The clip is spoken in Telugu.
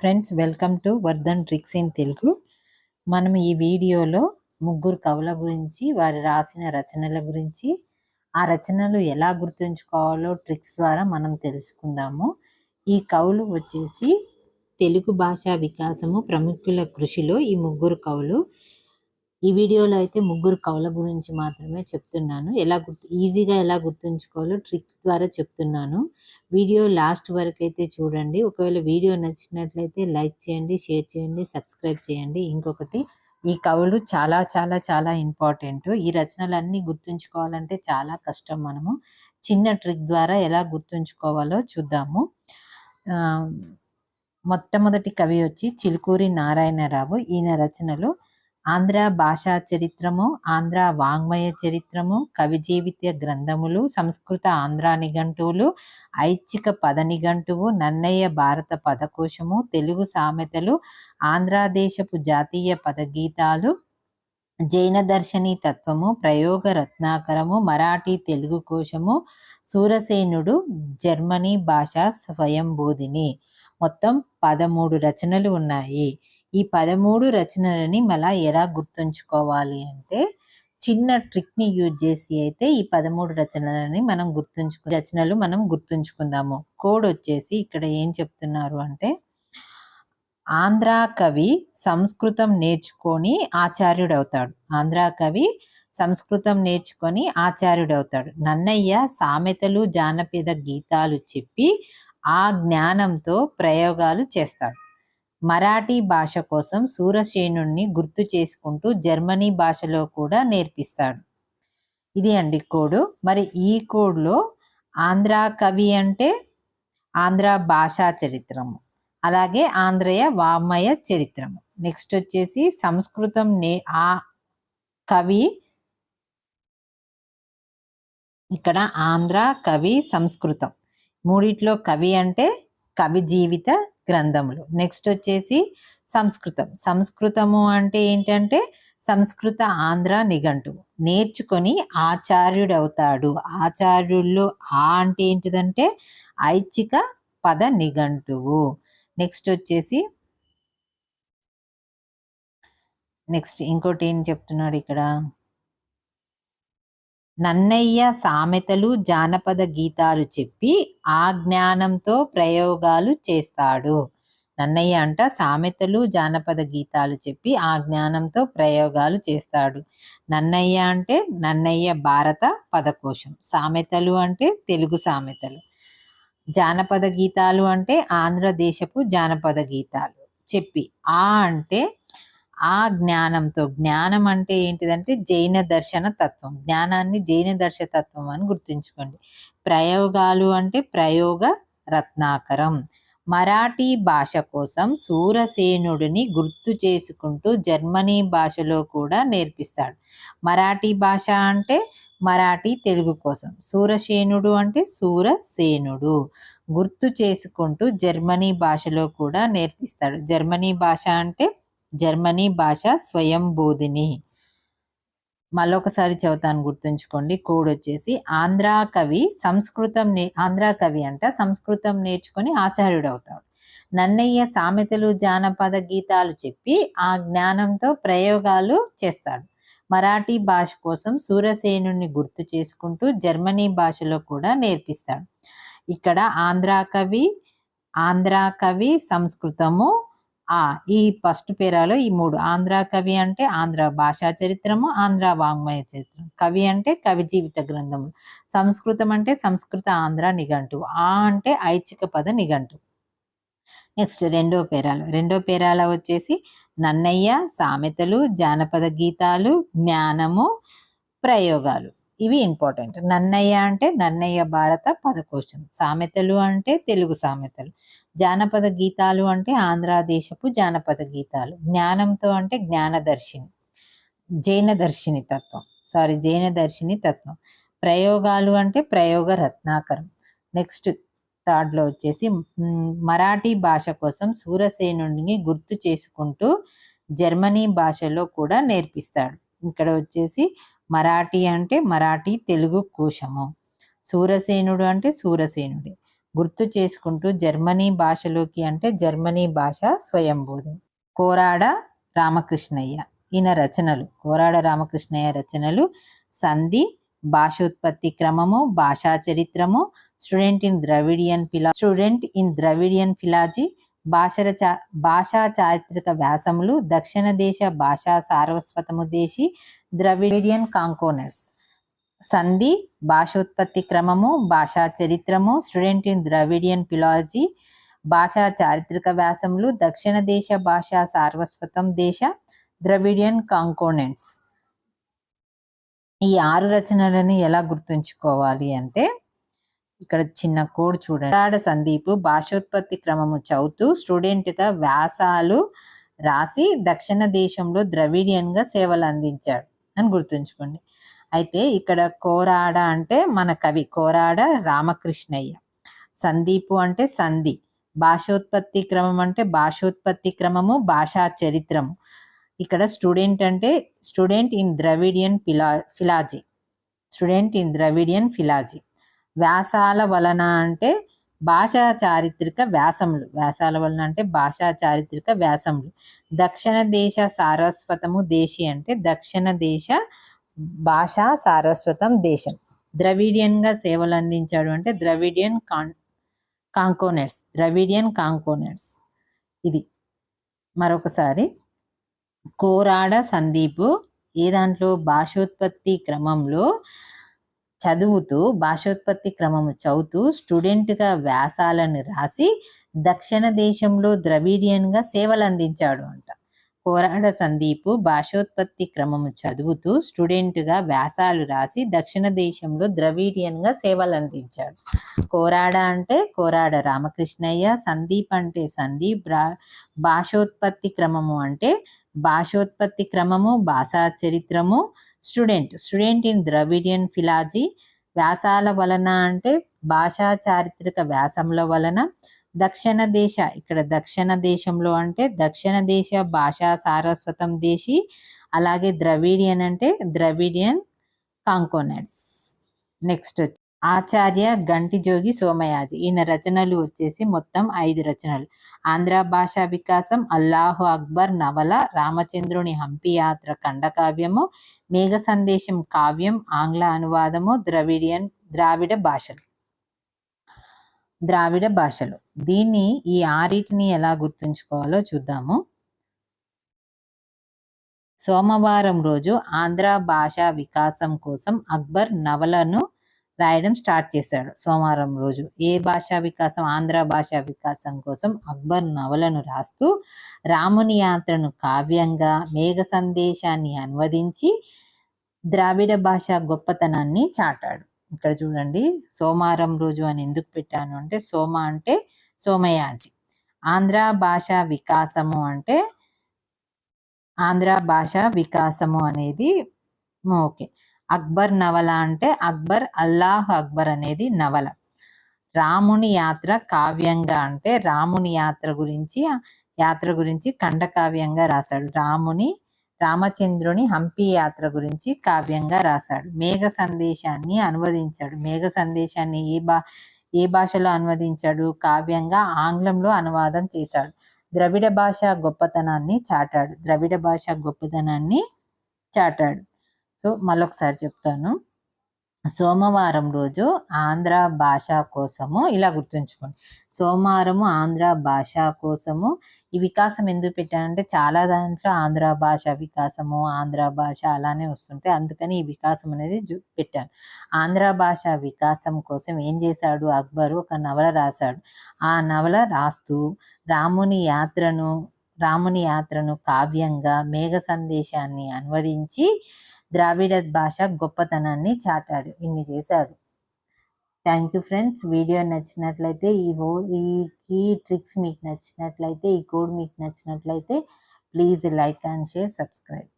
Friends welcome to Vardhan tricks in Telugu మనం ఈ వీడియోలో ముగ్గురు కవుల గురించి వారు రాసిన రచనల గురించి ఆ రచనలు ఎలా గుర్తుంచుకోవాలో ట్రిక్స్ ద్వారా మనం తెలుసుకుందాము. ఈ కవులు వచ్చేసి తెలుగు భాషా వికాసము ప్రముఖుల కృషిలో ఈ ముగ్గురు కవులు ఈ వీడియోలో అయితే ముగ్గురు కవుల గురించి మాత్రమే చెప్తున్నాను. ఎలా గుర్తు ఈజీగా ఎలా గుర్తుంచుకోవాలో ట్రిక్ ద్వారా చెప్తున్నాను. వీడియో లాస్ట్ వరకు అయితే చూడండి. ఒకవేళ వీడియో నచ్చినట్లయితే లైక్ చేయండి షేర్ చేయండి సబ్స్క్రైబ్ చేయండి. ఇంకొకటి ఈ కవులు చాలా చాలా చాలా ఇంపార్టెంట్. ఈ రచనలన్నీ గుర్తుంచుకోవాలంటే చాలా కష్టం మనము. చిన్న ట్రిక్ ద్వారా ఎలా గుర్తుంచుకోవాలో చూద్దాము. మొట్టమొదటి కవి వచ్చి చిలుకూరి నారాయణరావు. ఈయన రచనలు ఆంధ్ర భాషా చరిత్రము ఆంధ్ర వాంగ్మయ చరిత్రము కవి జీవిత గ్రంథములు సంస్కృత ఆంధ్ర నిఘంటువులు ఐచ్ఛిక పద నిఘంటువు నన్నయ్య భారత పదకోశము తెలుగు సామెతలు ఆంధ్రదేశపు జాతీయ పదగీతాలు జైన దర్శని తత్వము ప్రయోగ రత్నాకరము మరాఠీ తెలుగు కోశము సూరసేనుడు జర్మనీ భాష స్వయంబోధిని. మొత్తం పదమూడు రచనలు ఉన్నాయి. ఈ పదమూడు రచనలని మళ్ళా ఎలా గుర్తుంచుకోవాలి అంటే చిన్న ట్రిక్ని యూజ్ చేసి అయితే ఈ పదమూడు రచనలని మనం గుర్తుంచుకు రచనలు మనం గుర్తుంచుకుందాము. కోడ్ వచ్చేసి ఇక్కడ ఏం చెప్తున్నారు అంటే ఆంధ్ర కవి సంస్కృతం నేర్చుకొని ఆచార్యుడవుతాడు. ఆంధ్ర కవి సంస్కృతం నేర్చుకొని ఆచార్యుడవుతాడు. నన్నయ్య సామెతలు జానపద గీతాలు చెప్పి ఆ జ్ఞానంతో ప్రయోగాలు చేస్తాడు. మరాఠీ భాష కోసం సూరసేనుణ్ణి గుర్తు చేసుకుంటూ జర్మనీ భాషలో కూడా నేర్పిస్తాడు. ఇది అండి కోడు. మరి ఈ కోడ్లో ఆంధ్ర కవి అంటే ఆంధ్ర భాషా చరిత్రము అలాగే ఆంధ్రయ వామయ చరిత్రము. నెక్స్ట్ వచ్చేసి సంస్కృతం నే ఆ కవి ఇక్కడ ఆంధ్ర కవి సంస్కృతం. మూడిట్లో కవి అంటే కవి జీవిత గ్రంథములు. నెక్స్ట్ వచ్చేసి సంస్కృతం. సంస్కృతము అంటే ఏంటంటే సంస్కృత ఆంధ్ర నిఘంటువు. నేర్చుకొని ఆచార్యుడవుతాడు. ఆచార్యుల్లో ఆ అంటే ఏంటిదంటే ఐచ్ఛిక పద నిఘంటువు. నెక్స్ట్ వచ్చేసి నెక్స్ట్ ఇంకోటి ఏం చెప్తున్నాడు ఇక్కడ? నన్నయ్య సామెతలు జానపద గీతాలు చెప్పి ఆ జ్ఞానంతో ప్రయోగాలు చేస్తాడు. నన్నయ్య అంట సామెతలు జానపద గీతాలు చెప్పి ఆ జ్ఞానంతో ప్రయోగాలు చేస్తాడు. నన్నయ్య అంటే నన్నయ్య భారత పదకోశం. సామెతలు అంటే తెలుగు సామెతలు. జానపద గీతాలు అంటే ఆంధ్రదేశపు జానపద గీతాలు. చెప్పి ఆ అంటే ఆ జ్ఞానంతో జ్ఞానం అంటే ఏంటిదంటే జైన దర్శన తత్వం. జ్ఞానాన్ని జైన దర్శ తత్వం అని గుర్తుంచుకోండి. ప్రయోగాలు అంటే ప్రయోగ రత్నాకరం. మరాఠీ భాష కోసం సూరసేనుడిని గుర్తు చేసుకుంటూ జర్మనీ భాషలో కూడా నేర్పిస్తాడు. మరాఠీ భాష అంటే మరాఠీ తెలుగు కోసం. సూరసేనుడు అంటే సూరసేనుడు. గుర్తు చేసుకుంటూ జర్మనీ భాషలో కూడా నేర్పిస్తాడు. జర్మనీ భాష అంటే జర్మనీ భాష స్వయంబోధిని. మళ్ళొకసారి చెబుతాను గుర్తుంచుకోండి కోడ్ వచ్చేసి ఆంధ్ర కవి సంస్కృతం నే ఆంధ్ర కవి అంట సంస్కృతం నేర్చుకొని ఆచార్యుడు అవుతాడు నన్నయ్య సామెతలు జానపద గీతాలు చెప్పి ఆ జ్ఞానంతో ప్రయోగాలు చేస్తాడు. మరాఠీ భాష కోసం సూరసేనుని గుర్తు చేసుకుంటూ జర్మనీ భాషలో కూడా నేర్పిస్తాడు. ఇక్కడ ఆంధ్ర కవి ఆంధ్ర కవి సంస్కృతము ఆ ఈ ఫస్ట్ పేరాలో ఈ మూడు. ఆంధ్ర కవి అంటే ఆంధ్ర భాషా చరిత్రము ఆంధ్ర వాంగ్మయ చరిత్రం. కవి అంటే కవి జీవిత గ్రంథము. సంస్కృతం అంటే సంస్కృత ఆంధ్ర నిఘంటు ఆ అంటే ఐచ్ఛిక పద నిఘంటు నెక్స్ట్ రెండో పేరాలు. రెండో పేరాల వచ్చేసి నన్నయ్య సామెతలు జానపద గీతాలు జ్ఞానము ప్రయోగాలు. ఇవి ఇంపార్టెంట్. నన్నయ్య అంటే నన్నయ్య భారత పదకోశం. సామెతలు అంటే తెలుగు సామెతలు. జానపద గీతాలు అంటే ఆంధ్రదేశపు జానపద గీతాలు. జ్ఞానంతో అంటే జ్ఞానదర్శిని. జైన దర్శిని తత్వం. సారీ జైన దర్శిని తత్వం. ప్రయోగాలు అంటే ప్రయోగ రత్నాకరం. నెక్స్ట్ థర్డ్లో వచ్చేసి మరాఠీ భాష కోసం సూరసేనుడిని గుర్తు చేసుకుంటూ జర్మనీ భాషలో కూడా నేర్పిస్తాడు. ఇక్కడ వచ్చేసి మరాఠీ అంటే మరాఠీ తెలుగు కోశము. సూరసేనుడు అంటే సూరసేనుడే. గుర్తు చేసుకుంటూ జర్మనీ భాషలోకి అంటే జర్మనీ భాష స్వయంబోధం కోరాడ రామకృష్ణయ్య ఈయన రచనలు. కోరాడ రామకృష్ణయ్య రచనలు సంధి భాషోత్పత్తి క్రమము భాషా చరిత్రము స్టూడెంట్ ఇన్ ద్రవిడియన్ ఫిలా స్టూడెంట్ ఇన్ ద్రవిడియన్ ఫిలాజీ భాషల చా భాషా చారిత్రక వ్యాసములు దక్షిణ దేశ భాషా సారస్వతము దేశి ద్రవిడియన్ కాంకోనర్స్. సంధి భాషోత్పత్తి క్రమము భాషా చరిత్రము స్టూడెంట్ ఇన్ ద్రవిడియన్ ఫిలాలజీ భాషా చారిత్రక వ్యాసములు దక్షిణ దేశ భాషా సార్వస్వతం దేశ ద్రవిడియన్ కాంకోనెంట్స్. ఈ ఆరు రచనలను ఎలా గుర్తుంచుకోవాలి అంటే ఇక్కడ చిన్న కోడ్ చూడండి. సందీప్ భాషోత్పత్తి క్రమము చదువుతూ స్టూడెంట్గా వ్యాసాలు రాసి దక్షిణ దేశంలో ద్రవిడియన్గా సేవలు అందించాడు అని గుర్తుంచుకోండి. అయితే ఇక్కడ కోరాడ అంటే మన కవి కోరాడ రామకృష్ణయ్య. సందీపు అంటే సంధి. భాషోత్పత్తి క్రమం అంటే భాషోత్పత్తి క్రమము భాషా చరిత్రము. ఇక్కడ స్టూడెంట్ అంటే student in Dravidian ఫిలా philology. Student in Dravidian philology. వ్యాసాల వలన అంటే భాషా చారిత్రక వ్యాసములు. వ్యాసాల వలన అంటే భాషా చారిత్రక వ్యాసములు. దక్షిణ దేశ సారస్వతము దేశీ అంటే దక్షిణ దేశ భాషా సారస్వతం దేశం. ద్రవిడియన్గా సేవలు అందించాడు అంటే ద్రవిడియన్ కాన్ కాంకోనెట్స్. ద్రవిడియన్ కాంకోనెట్స్. ఇది మరొకసారి. కోరాడ సందీపు ఏ దాంట్లో? భాషోత్పత్తి క్రమంలో చదువుతూ భాషోత్పత్తి క్రమము చదువుతూ స్టూడెంట్గా వ్యాసాలను రాసి దక్షిణ దేశంలో ద్రవిడియన్గా సేవలు అందించాడు అంట. కోరాడ సందీపు భాషోత్పత్తి క్రమము చదువుతూ స్టూడెంట్గా వ్యాసాలు రాసి దక్షిణ దేశంలో ద్రవిడియన్గా సేవలు అందించాడు కోరాడ అంటే కోరాడ రామకృష్ణయ్య సందీప్ అంటే సందీప్ భాషోత్పత్తి క్రమము అంటే భాషోత్పత్తి క్రమము భాషా చరిత్రము student. Student in Dravidian philology వ్యాసాల వలన అంటే భాషా చారిత్రక వ్యాసముల వలన దక్షిణ దేశ ఇక్కడ దక్షిణ దేశంలో అంటే దక్షిణ దేశ భాషా సారస్వతం దేశీ అలాగే ద్రవిడియన్ అంటే Dravidian cognates. Next Acharya Ganti Jogi Somayaji. ఈయన రచనలు వచ్చేసి మొత్తం ఐదు రచనలు. ఆంధ్ర భాషా వికాసం అల్లాహు అక్బర్ నవల రామచంద్రుని హంపి యాత్ర ఖండకావ్యము మేఘ సందేశం కావ్యం ఆంగ్ల అనువాదము ద్రవిడియన్ ద్రావిడ భాషలు. ద్రావిడ భాషలు. దీన్ని ఈ ఆరిటిని ఎలా గుర్తుంచుకోవాలో చూద్దాము. సోమవారం రోజు ఆంధ్ర భాషా వికాసం కోసం అక్బర్ నవలను రాయడం స్టార్ట్ చేశాడు. సోమవారం రోజు ఏ భాషా వికాసం? ఆంధ్ర భాషా వికాసం కోసం అక్బర్ నవలను రాస్తూ రాముని యాత్రను కావ్యంగా మేఘ సందేశాన్ని అనువదించి ద్రావిడ భాష గొప్పతనాన్ని చాటాడు. ఇక్కడ చూడండి సోమవారం రోజు అని ఎందుకు పెట్టాను అంటే సోమ అంటే సోమయాజి. ఆంధ్ర భాష వికాసము అంటే ఆంధ్ర భాష వికాసము అనేది ఓకే. అక్బర్ నవల అంటే అక్బర్ అల్లాహ్ అక్బర్ అనేది నవల. రాముని యాత్ర కావ్యంగా అంటే రాముని యాత్ర గురించి యాత్ర గురించి ఖండకావ్యంగా రాశాడు. రాముని రామచంద్రుని హంపి యాత్ర గురించి కావ్యంగా రాశాడు. మేఘ సందేశాన్ని అనువదించాడు. మేఘ సందేశాన్ని ఏ బా ఏ భాషలో అనువదించాడు? కావ్యంగా ఆంగ్లంలో అనువాదం చేశాడు. ద్రవిడ భాష గొప్పతనాన్ని చాటాడు. ద్రవిడ భాష గొప్పతనాన్ని చాటాడు. సో మళ్ళొకసారి చెప్తాను. సోమవారం రోజు ఆంధ్ర భాష కోసము ఇలా గుర్తుంచుకోండి. సోమవారము ఆంధ్ర భాష కోసము ఈ వికాసం ఎందుకు పెట్టానంటే చాలా దాంట్లో ఆంధ్ర భాష వికాసము ఆంధ్ర భాష అలానే వస్తుంటాయి. అందుకని ఈ వికాసం అనేది పెట్టాను ఆంధ్ర భాష వికాసం కోసం ఏం చేశాడు అక్బరు? ఒక నవల రాశాడు. ఆ నవల రాస్తూ రాముని యాత్రను రాముని యాత్రను కావ్యంగా మేఘ సందేశాన్ని అనువదించి ద్రావిడ భాష గొప్పతనాన్ని చాటాడు. ఇన్ని చేశాడు. థ్యాంక్ యూ ఫ్రెండ్స్ వీడియో నచ్చినట్లయితే ఈ ఈ కీ ట్రిక్స్ మీకు నచ్చినట్లయితే ఈ కోడ్ మీకు నచ్చినట్లయితే please like and share subscribe.